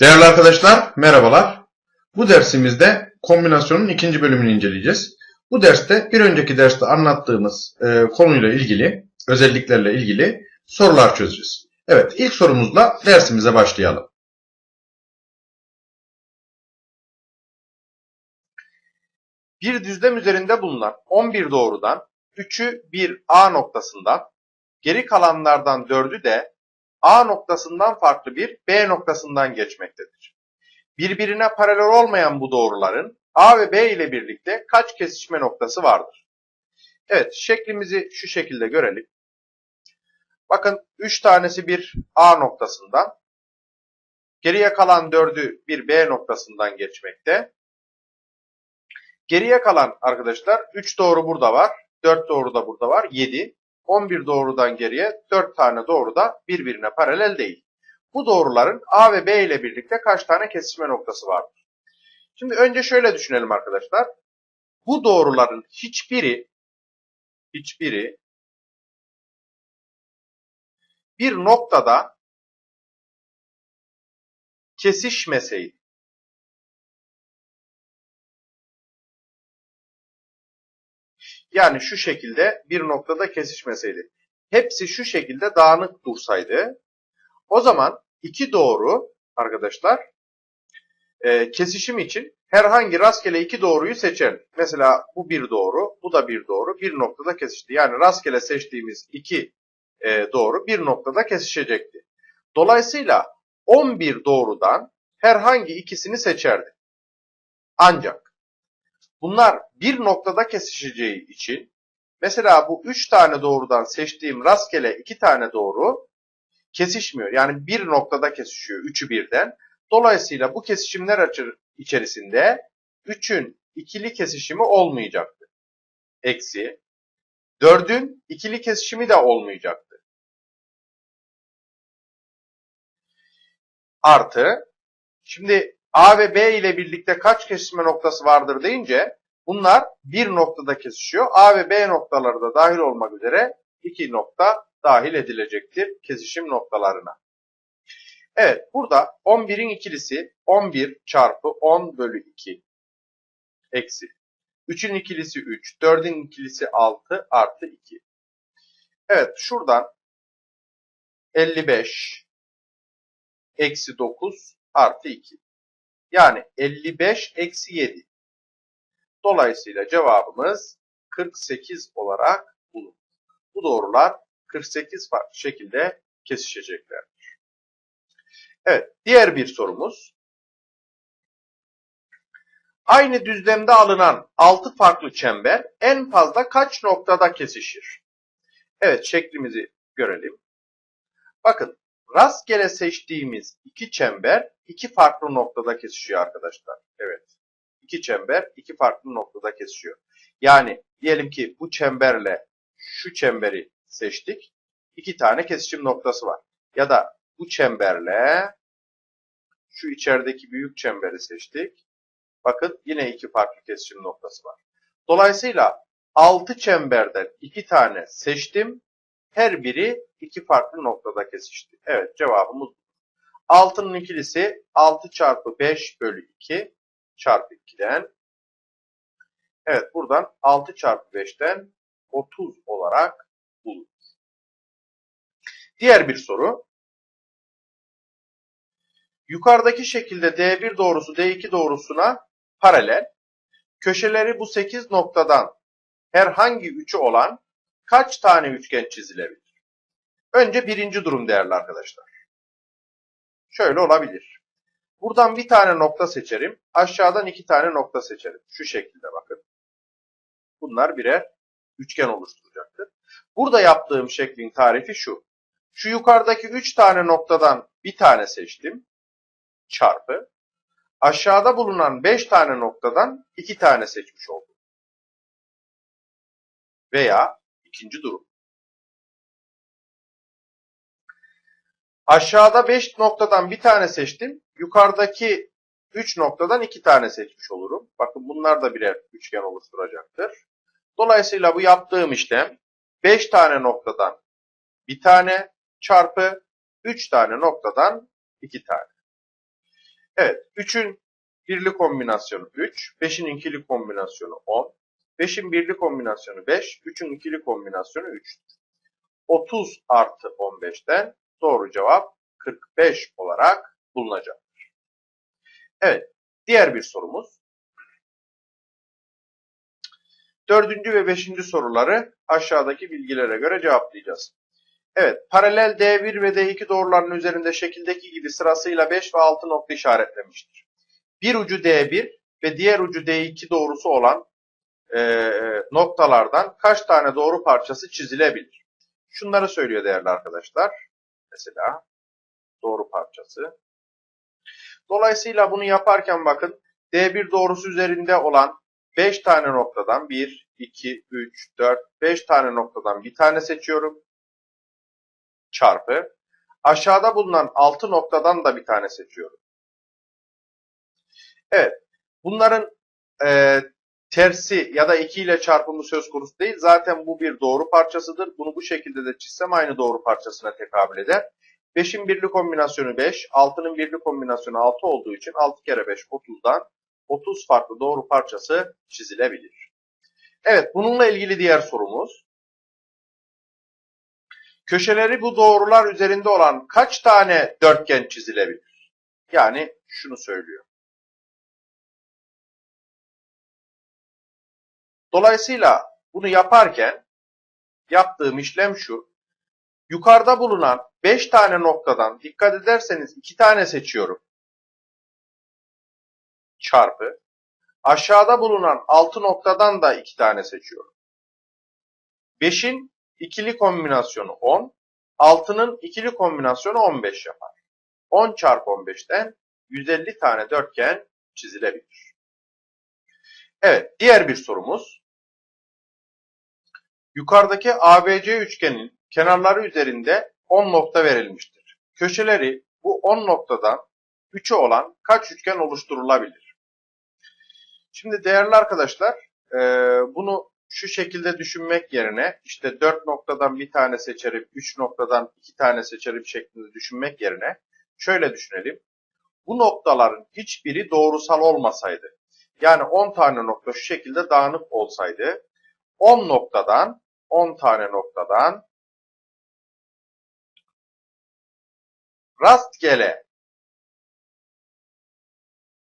Değerli arkadaşlar, merhabalar. Bu dersimizde kombinasyonun ikinci bölümünü inceleyeceğiz. Bu derste bir önceki derste anlattığımız e, konuyla ilgili, özelliklerle ilgili sorular çözeceğiz. Evet, ilk sorumuzla dersimize başlayalım. Bir düzlem üzerinde bulunan 11 doğrudan 3'ü bir A noktasından, geri kalanlardan 4'ü de A noktasından farklı bir B noktasından geçmektedir. Birbirine paralel olmayan bu doğruların A ve B ile birlikte kaç kesişme noktası vardır? Evet, şeklimizi şu şekilde görelim. Bakın 3 tanesi bir A noktasından, geriye kalan 4'ü bir B noktasından geçmekte. Geriye kalan arkadaşlar 3 doğru burada var, 4 doğru da burada var, 7. 11 doğrudan geriye 4 tane doğru da birbirine paralel değil. Bu doğruların A ve B ile birlikte kaç tane kesişme noktası vardır? Şimdi önce şöyle düşünelim arkadaşlar. Bu doğruların hiçbiri hiçbiri bir noktada kesişmeseydi Yani şu şekilde bir noktada kesişmeseydi. Hepsi şu şekilde dağınık dursaydı. O zaman iki doğru arkadaşlar e, kesişim için herhangi rastgele iki doğruyu seçelim. Mesela bu bir doğru, bu da bir doğru. Bir noktada kesişti. Yani rastgele seçtiğimiz iki e, doğru bir noktada kesişecekti. Dolayısıyla 11 doğrudan herhangi ikisini seçerdi. Ancak Bunlar bir noktada kesişeceği için mesela bu üç tane doğrudan seçtiğim rastgele iki tane doğru kesişmiyor. Yani bir noktada kesişiyor üçü birden. Dolayısıyla bu kesişimler içerisinde üçün ikili kesişimi olmayacaktı. Eksi. Dördün ikili kesişimi de olmayacaktı. Artı. Şimdi A ve B ile birlikte kaç kesişme noktası vardır deyince bunlar bir noktada kesişiyor. A ve B noktaları da dahil olmak üzere iki nokta dahil edilecektir kesişim noktalarına. Evet burada 11'in ikilisi 11 çarpı 10 bölü 2 eksi. 3'ün ikilisi 3, 4'ün ikilisi 6 artı 2. Evet şuradan 55 eksi 9 artı 2. Yani 55 eksi 7. Dolayısıyla cevabımız 48 olarak bulunur. Bu doğrular 48 farklı şekilde kesişeceklerdir. Evet, diğer bir sorumuz. Aynı düzlemde alınan 6 farklı çember en fazla kaç noktada kesişir? Evet, şeklimizi görelim. Bakın, rastgele seçtiğimiz iki çember iki farklı noktada kesişiyor arkadaşlar. Evet. İki çember iki farklı noktada kesişiyor. Yani diyelim ki bu çemberle şu çemberi seçtik. İki tane kesişim noktası var. Ya da bu çemberle şu içerideki büyük çemberi seçtik. Bakın yine iki farklı kesişim noktası var. Dolayısıyla altı çemberden iki tane seçtim. Her biri iki farklı noktada kesişti. Evet cevabımız 6'nın ikilisi 6 çarpı 5 bölü 2 çarpı 2'den. Evet buradan 6 çarpı 5'ten 30 olarak bulunur. Diğer bir soru. Yukarıdaki şekilde D1 doğrusu D2 doğrusuna paralel. Köşeleri bu 8 noktadan herhangi üçü olan kaç tane üçgen çizilebilir? Önce birinci durum değerli arkadaşlar. Şöyle olabilir. Buradan bir tane nokta seçerim. Aşağıdan iki tane nokta seçerim. Şu şekilde bakın. Bunlar birer üçgen oluşturacaktır. Burada yaptığım şeklin tarifi şu. Şu yukarıdaki üç tane noktadan bir tane seçtim. Çarpı. Aşağıda bulunan beş tane noktadan iki tane seçmiş oldum. Veya ikinci durum. Aşağıda 5 noktadan bir tane seçtim. Yukarıdaki 3 noktadan 2 tane seçmiş olurum. Bakın bunlar da birer üçgen oluşturacaktır. Dolayısıyla bu yaptığım işlem 5 tane noktadan bir tane çarpı 3 tane noktadan 2 tane. Evet 3'ün birli kombinasyonu 3, 5'in ikili kombinasyonu 10, 5'in birli kombinasyonu 5, 3'ün ikili kombinasyonu 3. 30 artı 15'ten doğru cevap 45 olarak bulunacaktır. Evet, diğer bir sorumuz. Dördüncü ve beşinci soruları aşağıdaki bilgilere göre cevaplayacağız. Evet, paralel D1 ve D2 doğrularının üzerinde şekildeki gibi sırasıyla 5 ve 6 nokta işaretlemiştir. Bir ucu D1 ve diğer ucu D2 doğrusu olan e, noktalardan kaç tane doğru parçası çizilebilir? Şunları söylüyor değerli arkadaşlar. Mesela doğru parçası. Dolayısıyla bunu yaparken bakın D1 doğrusu üzerinde olan 5 tane noktadan 1, 2, 3, 4, 5 tane noktadan bir tane seçiyorum. Çarpı. Aşağıda bulunan 6 noktadan da bir tane seçiyorum. Evet. Bunların e, tersi ya da 2 ile çarpımı söz konusu değil. Zaten bu bir doğru parçasıdır. Bunu bu şekilde de çizsem aynı doğru parçasına tekabül eder. 5'in birli kombinasyonu 5, 6'nın birli kombinasyonu 6 olduğu için 6 kere 5 30'dan 30 farklı doğru parçası çizilebilir. Evet, bununla ilgili diğer sorumuz. Köşeleri bu doğrular üzerinde olan kaç tane dörtgen çizilebilir? Yani şunu söylüyor. Dolayısıyla bunu yaparken yaptığım işlem şu. Yukarıda bulunan 5 tane noktadan dikkat ederseniz 2 tane seçiyorum. Çarpı. Aşağıda bulunan 6 noktadan da 2 tane seçiyorum. 5'in ikili kombinasyonu 10. 6'nın ikili kombinasyonu 15 yapar. 10 çarpı 15'ten 150 tane dörtgen çizilebilir. Evet, diğer bir sorumuz. Yukarıdaki ABC üçgenin kenarları üzerinde 10 nokta verilmiştir. Köşeleri bu 10 noktadan 3'ü olan kaç üçgen oluşturulabilir? Şimdi değerli arkadaşlar, e, bunu şu şekilde düşünmek yerine işte 4 noktadan bir tane seçerim, 3 noktadan 2 tane seçerim şeklinde düşünmek yerine şöyle düşünelim. Bu noktaların hiçbiri doğrusal olmasaydı, yani 10 tane nokta şu şekilde dağınık olsaydı, 10 noktadan 10 tane noktadan rastgele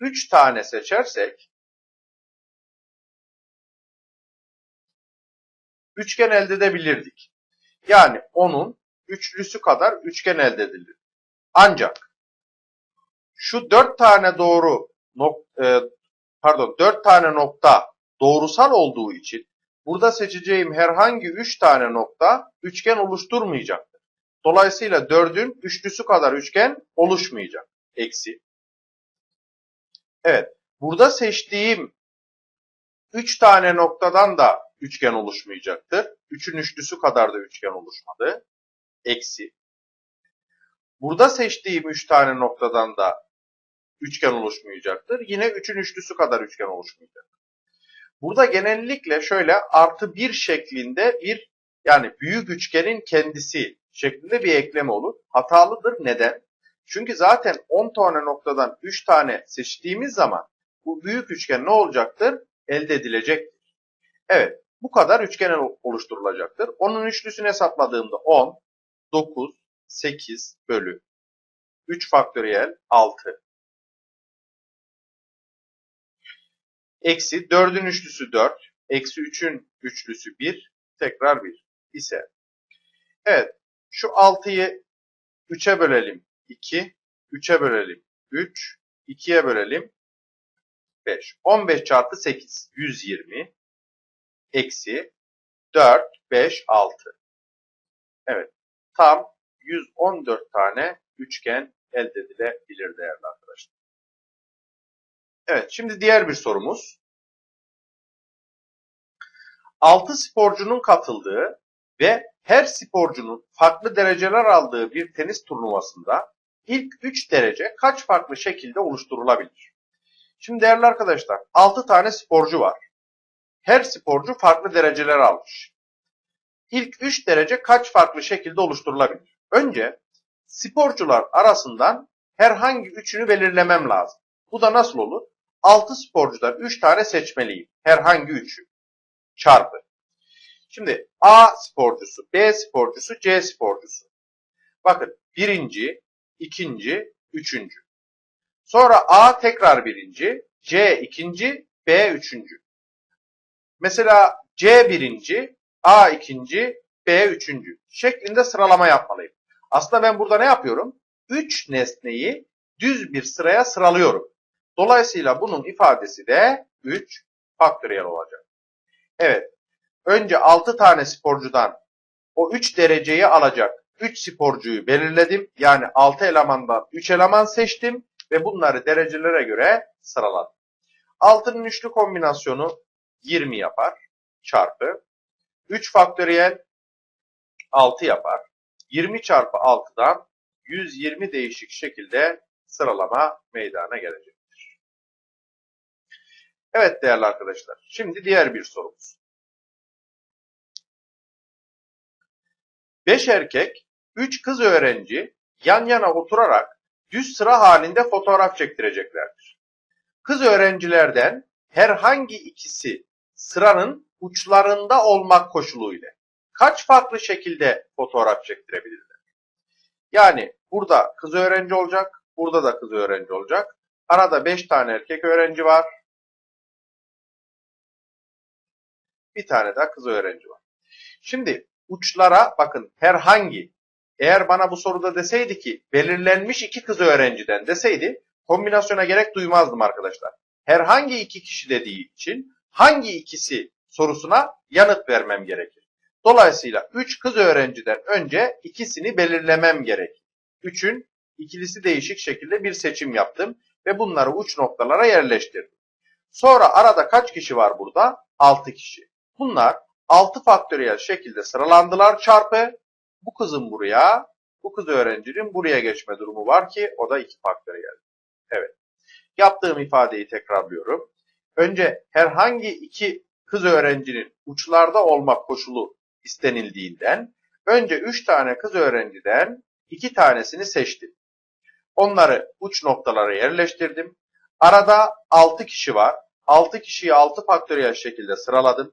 3 tane seçersek üçgen elde edebilirdik. Yani onun üçlüsü kadar üçgen elde edilir. Ancak şu 4 tane doğru nok e, pardon 4 tane nokta doğrusal olduğu için burada seçeceğim herhangi 3 tane nokta üçgen oluşturmayacaktır. Dolayısıyla 4'ün üçlüsü kadar üçgen oluşmayacak. Eksi. Evet. Burada seçtiğim 3 tane noktadan da üçgen oluşmayacaktır. 3'ün üçlüsü kadar da üçgen oluşmadı. Eksi. Burada seçtiğim 3 tane noktadan da üçgen oluşmayacaktır. Yine 3'ün üçlüsü kadar üçgen oluşmayacak. Burada genellikle şöyle artı 1 şeklinde bir yani büyük üçgenin kendisi şeklinde bir ekleme olur. Hatalıdır. Neden? Çünkü zaten 10 tane noktadan 3 tane seçtiğimiz zaman bu büyük üçgen ne olacaktır? Elde edilecektir. Evet. Bu kadar üçgen oluşturulacaktır. Onun üçlüsünü hesapladığımda 10, 9, 8 bölü 3 faktöriyel 6. Eksi 4'ün üçlüsü 4. Eksi 3'ün üçlüsü 1. Tekrar 1 ise. Evet. Şu 6'yı 3'e bölelim 2. 3'e bölelim 3. 2'ye bölelim 5. 15 çarpı 8. 120. Eksi 4, 5, 6. Evet. Tam 114 tane üçgen elde edilebilir değerli arkadaşlar. Evet, şimdi diğer bir sorumuz. 6 sporcunun katıldığı ve her sporcunun farklı dereceler aldığı bir tenis turnuvasında ilk 3 derece kaç farklı şekilde oluşturulabilir? Şimdi değerli arkadaşlar, 6 tane sporcu var. Her sporcu farklı dereceler almış. İlk 3 derece kaç farklı şekilde oluşturulabilir? Önce sporcular arasından herhangi üçünü belirlemem lazım. Bu da nasıl olur? 6 sporcudan 3 tane seçmeliyim. Herhangi üçü. Çarpı. Şimdi A sporcusu, B sporcusu, C sporcusu. Bakın birinci, ikinci, üçüncü. Sonra A tekrar birinci, C ikinci, B üçüncü. Mesela C birinci, A ikinci, B üçüncü şeklinde sıralama yapmalıyım. Aslında ben burada ne yapıyorum? Üç nesneyi düz bir sıraya sıralıyorum. Dolayısıyla bunun ifadesi de 3 faktöriyel olacak. Evet. Önce 6 tane sporcudan o 3 dereceyi alacak 3 sporcuyu belirledim. Yani 6 elemandan 3 eleman seçtim ve bunları derecelere göre sıraladım. 6'nın üçlü kombinasyonu 20 yapar çarpı 3 faktöriyel 6 yapar. 20 çarpı 6'dan 120 değişik şekilde sıralama meydana gelecektir. Evet değerli arkadaşlar. Şimdi diğer bir sorumuz. 5 erkek, 3 kız öğrenci yan yana oturarak düz sıra halinde fotoğraf çektireceklerdir. Kız öğrencilerden herhangi ikisi sıranın uçlarında olmak koşuluyla kaç farklı şekilde fotoğraf çektirebilirler? Yani burada kız öğrenci olacak, burada da kız öğrenci olacak. Arada 5 tane erkek öğrenci var. Bir tane de kız öğrenci var. Şimdi uçlara bakın herhangi eğer bana bu soruda deseydi ki belirlenmiş iki kız öğrenciden deseydi kombinasyona gerek duymazdım arkadaşlar. Herhangi iki kişi dediği için hangi ikisi sorusuna yanıt vermem gerekir. Dolayısıyla 3 kız öğrenciden önce ikisini belirlemem gerek. 3'ün ikilisi değişik şekilde bir seçim yaptım ve bunları uç noktalara yerleştirdim. Sonra arada kaç kişi var burada? 6 kişi. Bunlar 6 faktöriyel şekilde sıralandılar çarpı bu kızın buraya, bu kız öğrencinin buraya geçme durumu var ki o da 2 faktöriyel. Evet. Yaptığım ifadeyi tekrarlıyorum. Önce herhangi iki kız öğrencinin uçlarda olmak koşulu istenildiğinden önce 3 tane kız öğrenciden 2 tanesini seçtim. Onları uç noktalara yerleştirdim. Arada 6 kişi var. 6 kişiyi 6 faktöriyel şekilde sıraladım.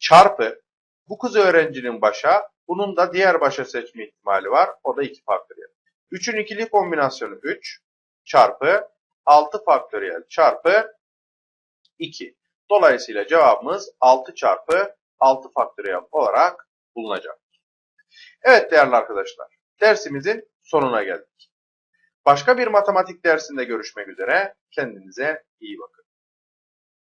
Çarpı bu kız öğrencinin başa, bunun da diğer başa seçme ihtimali var. O da 2 faktöriyel. 3'ün ikili kombinasyonu 3 çarpı 6 faktöriyel çarpı 2. Dolayısıyla cevabımız 6 çarpı 6 faktöriyel olarak bulunacak. Evet değerli arkadaşlar, dersimizin sonuna geldik. Başka bir matematik dersinde görüşmek üzere. Kendinize iyi bakın.